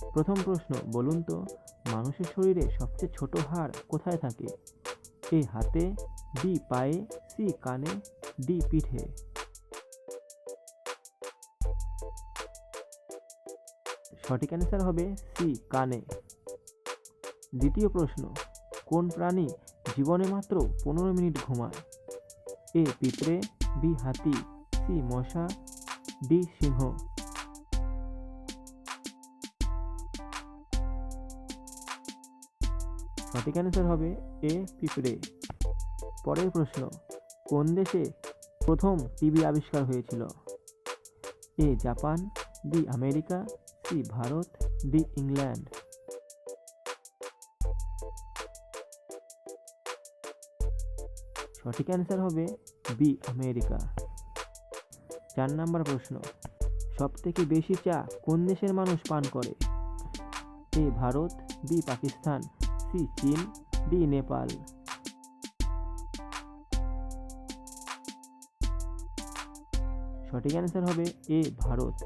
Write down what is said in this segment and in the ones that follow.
প্রথম প্রশ্ন, বলুন তো, মানুষের শরীরে সবচেয়ে ছোট হাড় কোথায় থাকে? এ, হাতে, বি, পায়ে, সি, কানে, ডি, পিঠে। সঠিক অ্যান্সার হবে সি, কানে। দ্বিতীয় প্রশ্ন, কোন প্রাণী জীবনে মাত্র পনেরো মিনিট ঘুমায়? এ, পিঁপড়ে, বি, হাতি, সি, মশা, ডি, সিংহ। সঠিক অ্যান্সার হবে এ পিঁপড়ে পরের প্রশ্ন, কোন দেশে প্রথম টিভি আবিষ্কার হয়েছিল? A Japan B America C Bharat D England. সঠিক অ্যান্সার হবে বি আমেরিকা। চার নাম্বার প্রশ্ন সব থেকে বেশি চা কোন দেশের মানুষ পান করে? A Bharat B Pakistan. C, চীন, ডি, নেপাল। সঠিক অ্যান্সার হবে এ, ভারত।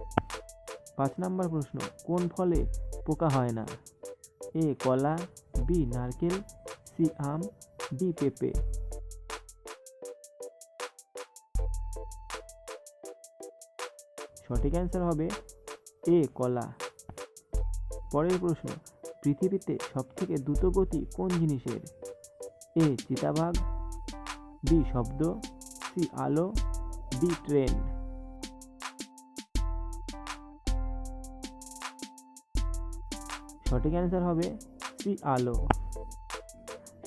পাঁচ নাম্বার প্রশ্ন, কোন ফলে পোকা হয় না? এ, কলা, বি, নারকেল, সি, আম, ডি, পেঁপে। সঠিক অ্যান্সার হবে এ, কলা। পরের প্রশ্ন পৃথিবীতে সবথেকে দ্রুত গতি কোন জিনিসের? এ, চিতাবাঘ, বি, শব্দ, সি, আলো, ডি, ট্রেন। সঠিক অ্যান্সার হবে সি, আলো।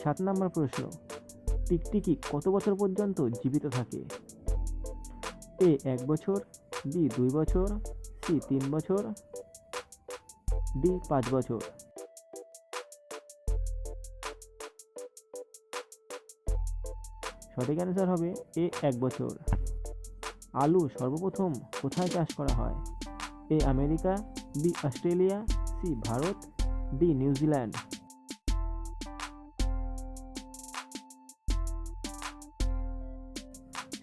সাত নম্বর প্রশ্ন, টিকটিকি কত বছর পর্যন্ত জীবিত থাকে? এ, এক বছর, বি, দুই বছর, সি, তিন বছর, ডি, পাঁচ বছর। সঠিক অ্যান্সার হবে এ এক বছর। আলু সর্বপ্রথম কোথায় চাষ করা হয়? A America B Australia C Bharat D New Zealand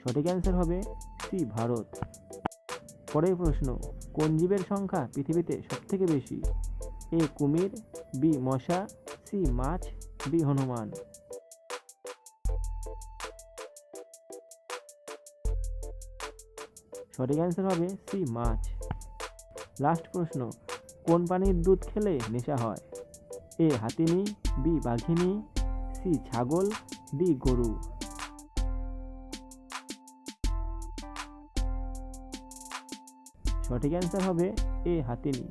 সঠিক অ্যান্সার হবে সি ভারত। পরের প্রশ্ন, কোন জীবের সংখ্যা পৃথিবীতে সবথেকে বেশি? এ কুমির বি মশা সি মাছ বি হনুমান। সঠিক অ্যান্সার হবে সি মাছ। লাস্ট প্রশ্ন, কোন প্রাণীর দুধ খেলে নেশা হয়? এ হাতিনি বি বাঘিনি সি ছাগল ডি গরু। সঠিক অ্যান্সার হবে এ হাতিনি।